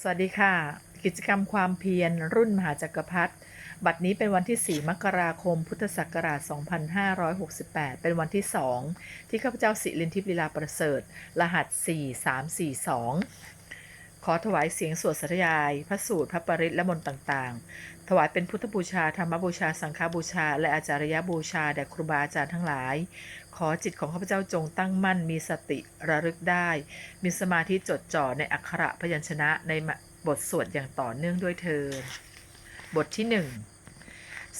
สวัสดีค่ะ กิจกรรมความเพียรรุ่นมหาจักรพรรดิบัดนี้เป็นวันที่ 4 มกราคม พุทธศักราช 2568 เป็นวันที่ 2 ที่ข้าพเจ้าสิรินทิพย์ลีลาประเสริฐ รหัส 4342 ขอถวายเสียงสวดสธยาย พระสูตร พระปริตและมนต์ต่างๆ ถวายเป็นพุทธบูชา ธรรมบูชา สังฆบูชา และอาจารยบูชา แด่ครูบาอาจารย์ทั้งหลาย ขอจิตของข้าพเจ้าจงตั้งมั่น มีสติระลึกได้ มีสมาธิจดจ่อในอักขระพยัญชนะในบทสวดอย่างต่อเนื่องด้วยเทินบทที่หนึ่ง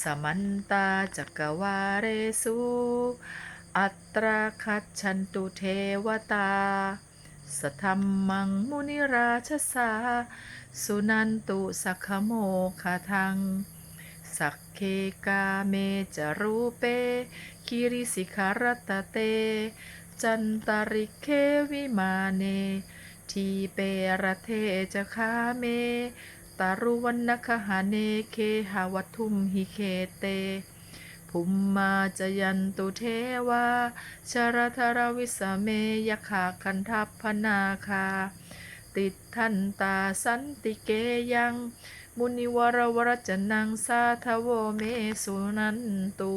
สมันตาจักวาเรสุ อัตราคัจฉันตุเทวตา สธรรมังมุนิราชสา สุนันตุสักขโมคาทัง สักเคกาเมจารูเป คิริสิคารตเต จันตาริเควิมาเน ทีเปรเทจะคาเม ตารุวันนคหาเนเคหาวัทุมหิเคเต ภุมมาจยันตุเทวาชรธรวิสเมยขาคันทัพพนาคา ติดทันตาสันติเกยัง มุนิวรวรจนังสาทโวเมสุนันตุ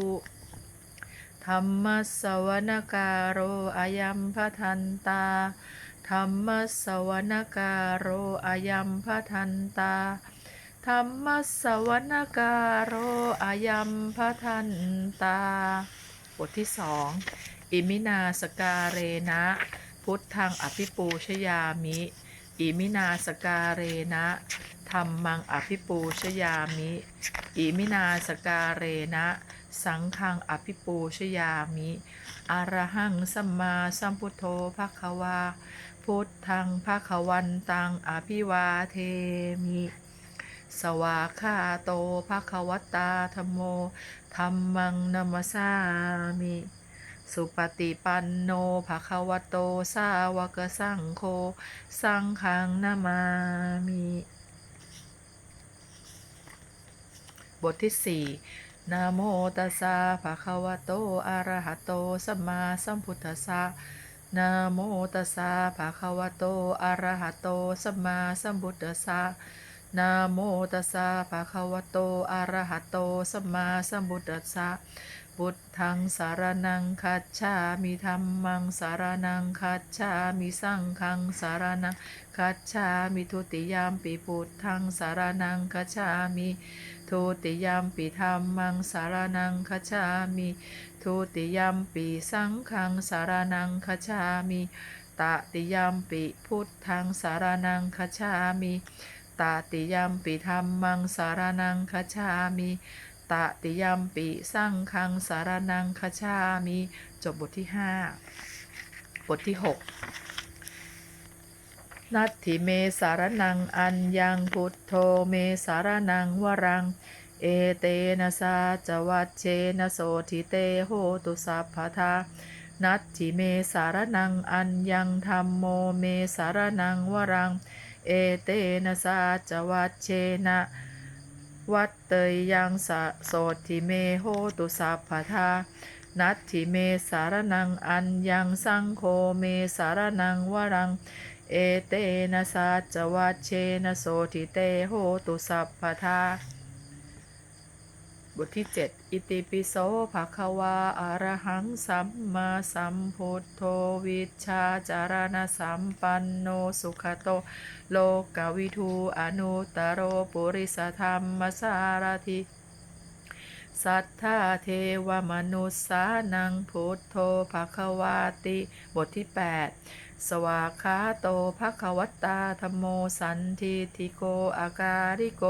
ธรรมสวนการโรอายัมพทันตาธรรมสวนการโรอายัมพทันตา ธรรมสวนการโรอายัมพทันตา บทที่สองอิมินาสการเรนะ พุทธังอภิปูชยามิ อิมินาสการเรนะธรรมังอภิปูชยามิ อิมินาสการเรนะ สังฆังอภิปูชยามิอรหังสัมมาสัมพุทโธภควา พุทธังภควันตังอภิวาเทมิ สวาคาโตภควตาธรรมโมธรรมังนัมสามิ สุปฏิปันโนภควโต สาวกสังโฆ สังฆังนามามิ บทที่สี่นโมตัสสะภะคะวะโต อะระหะโต สัมมาสัมพุทธัสสะนโมตัสสะภะคะวะโต อะระหะโต สัมมาสัมพุทธัสสะ นะโมตัสสะภะคะวะโตอะระหะโตสัมมาสัมพุทธัสสะพุทธังสารนังคัจฉามิธัมมังสารนังคัจฉามิสังฆังสารนังคัจฉามิทุติยามปิพุทธังสารนังคัจฉามิทุติยามปิธรรมังสารนังคจามิทุติยามปิสังฆังสารนังคจามิตติยามปิพุทธังสารนังคจามิ ตติยมปิธรรมังสารนังคจามิตติยมปิสังฆังสารนังคจามิจบบทที่ห้าบทที่หกนัตถิเมสารนังอัญญังพุทโธเมสารนังวรัง เอเตนะสาจวัชเชนะโสทิเตโหตุสัพพทานัตถิเมสารนังอัญญังธรรมโมเมสารนังวรัง เอเตนะสาจวัชเชนะวัตเตยยังสะโสติเมโหตุสัพพทานัตถิเมสารนังอันยังสังโฆเมสารนังวรัง เอเตนะสัจวัชเชนะโสติเตโหตุสัพพทา บทที่ 7 อิติปิโสภะคะวาอะรหังสัมมาสัมพุทโธวิชาจารณสัมปันโนสุขโต โลกวิทูอนุตโรปุริสธรรมสารถิสัทธาเทวมนุษสานังพุทโธภะคะวาติ บทที่ 8 สวากขาโตภะคะวัตตาธรรมโมสันทิทิโกอาการิโก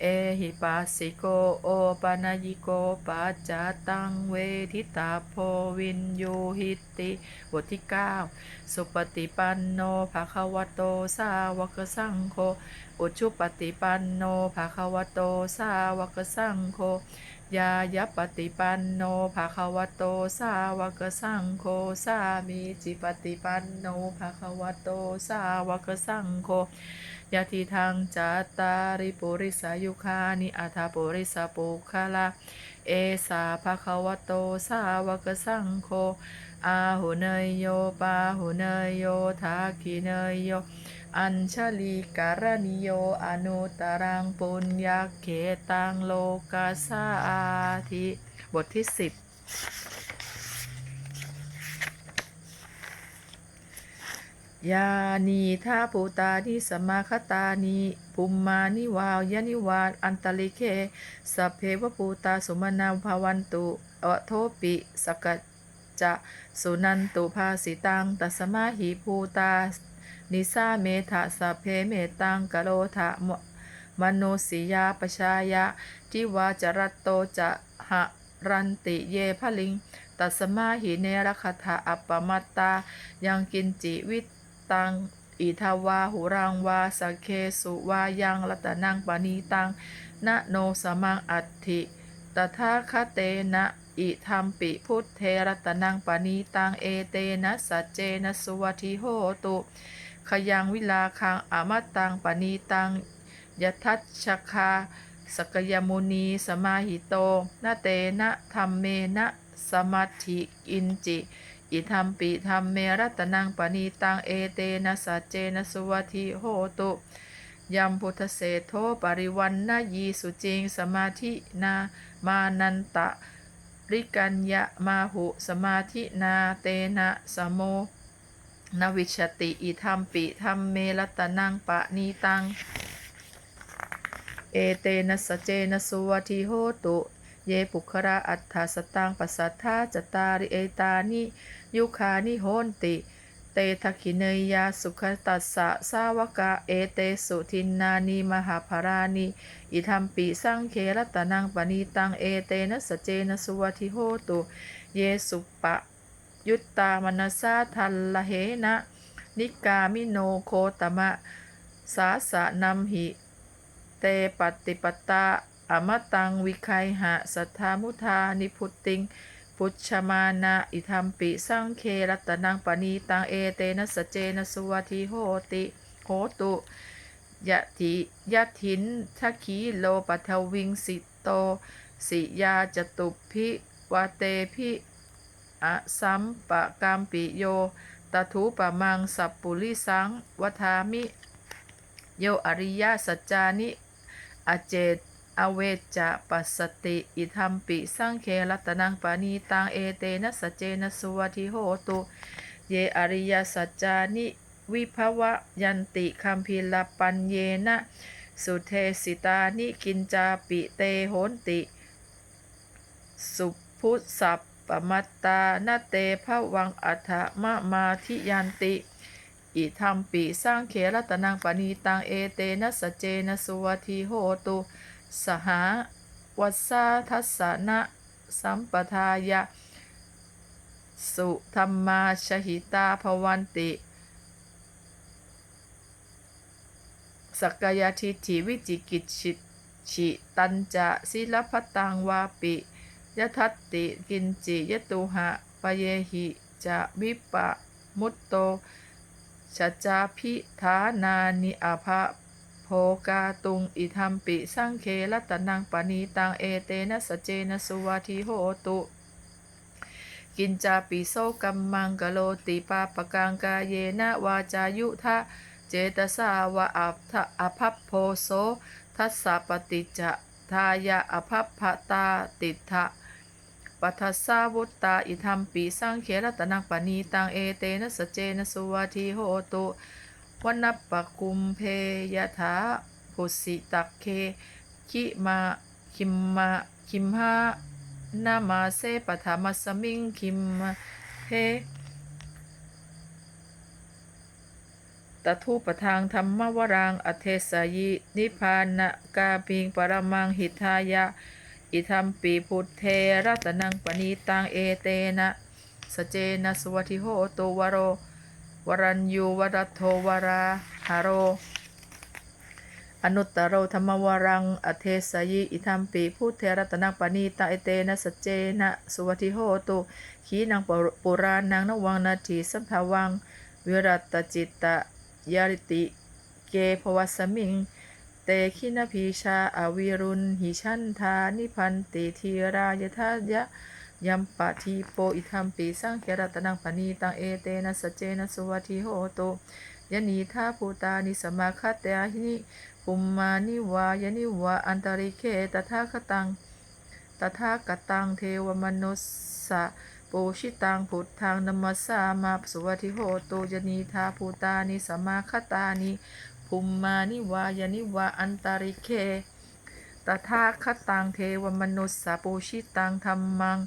เอหิปัสสิโกโอปะนายิโกปัจจตังเวทิตาโพวินยูหิติบทที่ 9 สุปฏิปันโนภะคะวะโตสาวกสังโฆอุชุปฏิปันโนภะคะวะโตสาวกสังโฆ ยายปฏิปันโนภะคะวะโตสาวกสังโฆสามีจิปฏิปันโนภะคะวะโตสาวกสังโฆยะทิทางจัตตาริปุริสายุคานิอัฏฐปุริสปุคละเอสาภะคะวะโตสาวกสังโฆอาหุเนยโยปาหุเนยโยทาคิเนยโย อัญชลีการณิโยอนุตรังปุญญาเขตังโลกาสาธิบทที่สิบยานีทาปูตานิสมมาคตานิปุมมานิวาวยานิวาอันตลิเคสเพวปูตาสุมนาภาวันตุอโทปิสกัจจะสุนันตุภาสิตังตัสมาหิภูตา นิสาเมธะสัพเพเมตังกะโลทะมมโนสิยาปชายะทิวาจรัตโตจะหะรันติเยพลิง ตัสมาหิเนรคถาอัปปมัตตา ยังกินจิวิตตัง อิทาวาหุรังวาสเคสุวายังรัตนังปณีตังนะโนสมังอัตถิตถาคเตนะอิธรรมปิพุทธเทรัตนังปณีตังเอเตนะสัจเจนะสุวัติโหตุ ขยังวิลาคังอามัตตังปณีตังยทัชชคาสกยมุนีสมาหิโตนาเตนะธรรมเมนะสมัตถิอินจิ อิธรรมปิธรรมเมรัตนังปณีตังเอเตนะสัจเจนะสุวัติโหตุยัมพุทธเศธโทปริวันนายีสุจิงสมาธินามานันตะริกัญญะมาหุสมาธินาเตนะสโม นวิชติอิธรรมปิธรรมเมรัตนังปะนีตัง เอเตนะสเจนะสุวัติโหตุ เยปุคระอัฏฐสตังปัสสัทธาจตาริเอตานิยุคานิโหนติเตทขิเนยยาสุขตัสสะสาวกะเอเตสุทินนานิมหาภารานิอิธรรมปิสังเครัตนังปณีตังเอเตนะสเจนะสุวัติโหตุ เยสุปะ ยุตตามนสาทัลละเหนะ นิกามิโนโคตมะ สาสะนัมหิ เตปฏิปตาอมตังวิคัยหะ สัทธามุทานิพุตติงพุชมานาอิธรรมปิสังเครัตนังปณีตังเอเตนะสเจนะสุวัติโหติโหตุยะทิยะทินทักขีโลปัทวิงสิโต สิยาจตุพิวาเตพิ อะสัมปะกามปิโยตถุปะมังสัพปุริสังวัฏามิ โยอริยสัจจานิ อเจตอเวจะปัสติ อิธรรมปิสังเครัตนังปานีตังเอเตนะสเจนะสุวัติโหตุ เยอริยสัจจานิวิภวะยันติคัมพิลปัญเยนะสุเทสิตานิกินจาปิเตโหนติ สุพุสัพ ปมัตตานาเตภวังอัฏฐมะมาทิยันติ อิธรรมปิสร้างเขรัตนังปณีตังเอเตนะสเจนะสุวัติโหตุ สหาวัสาทัสสนะสัมปทายะ สุธรรมาชหิตาภวันติสักกายทิฏฐิวิจิกิจฉิฉิตันจะศิลพตังวาปิ ยทัตติกินจิยตุหะปะเยหิจะวิปะมุตโตชจจาพิธานานิอาภะโภกาตุงอิธรรมปิสังเครัตนังปณีตังเอเตนะสเจนะสุวัติโหตุ กินจาปิโสกัมมังกโลติปาปกังกาเยนะวาจายุทะเจตสาวะอัพทะอภัพโพโสทัสสะปฏิจจทายะอภัพพตาติทะ ปัทสสาวุตตาอิธรรมปีสรังเขรัตนังปณีตังเอเตนะสเจนะสุวัติโหตุวันนัปปะกุมเพยถาภุสิตักเคคิมาคิมมาคิมหานามาเซปทามัสมิงคิมเพตทูปทางธรรมวรังอเทสยินิพพานกาปิงปรมังหิทายะ อิธรรมปีพุทเทรัตนังปณีตังเอเตนะสเจนะสวัติโหโตวโร วรัญยูวรัตโทวราหาโร อนุตตรโรธรรมวรัง อเทสยิอิธรรมปีพุทเทรัตนังปณีตังเอเตนะสเจนะสวัติโหโตขีนังปุรานังนวังนาทีสัมภวัง วิรัตจิตตยาริติ เกภวสมิง เตคินพีชาอาวิรุณ หิชันธานิพันติทีรายทายะยัมปะทีโปอิธรรมปีสังเขรัตนังปณีตังเอเตนะสเจนะสุวัติโหโตยะนีทาภูตานิสมาคตยาหินิปุมมานิวายะนิวาอันตริเคตถาคตังตถาคตังเทวมนุสสะปูชิตังพุทธังนัมมัสสามาสวัสทิโหตุยนีทาภูตานิสมาคตานิ ภุมมานิวายานิวาอันตาริเค ตถาคตังเทวมนุสสะปูชิตังธรรมัง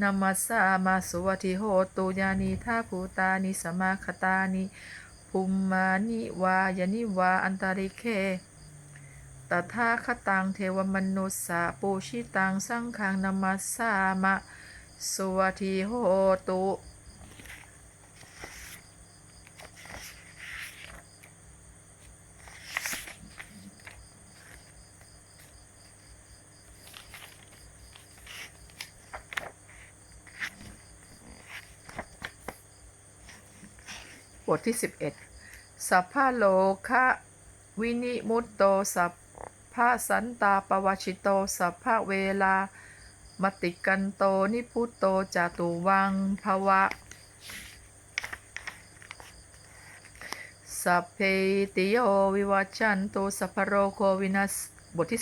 นัมมัสสามาสวัสทิโหตุยานีท่าภูตานิสมาคตานิภุมมานิวายานิวาอันตาริเคตถาคตังเทวมนุสสะปูชิตังสังฆังนามัสสามะสวัสทิโหตุ บทที่11สัพพะโลคะวินิมุตโตสัพพะสันตาปวชิโตสัพพะเวลามติกันโตนิพุตโตจตุวังภวะสัพเพติโยวิวัชชันตุสัพพะโรโควินัสบทที่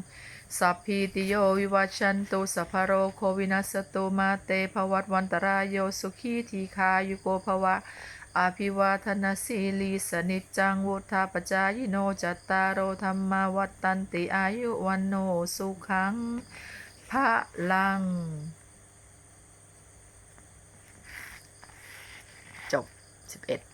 12 สัพพีติโยวิวัชชันตุสัพพะโรโควินัสตุมาเตภวัตวันตรายโยสุขีทีคายุโกภวะ อาภิวาทนาสีลีสนิจจังวุธาปจายโนจัตตารโอธรรมาวัตตันติอายุวันโนสุขังพระลัง จบ 11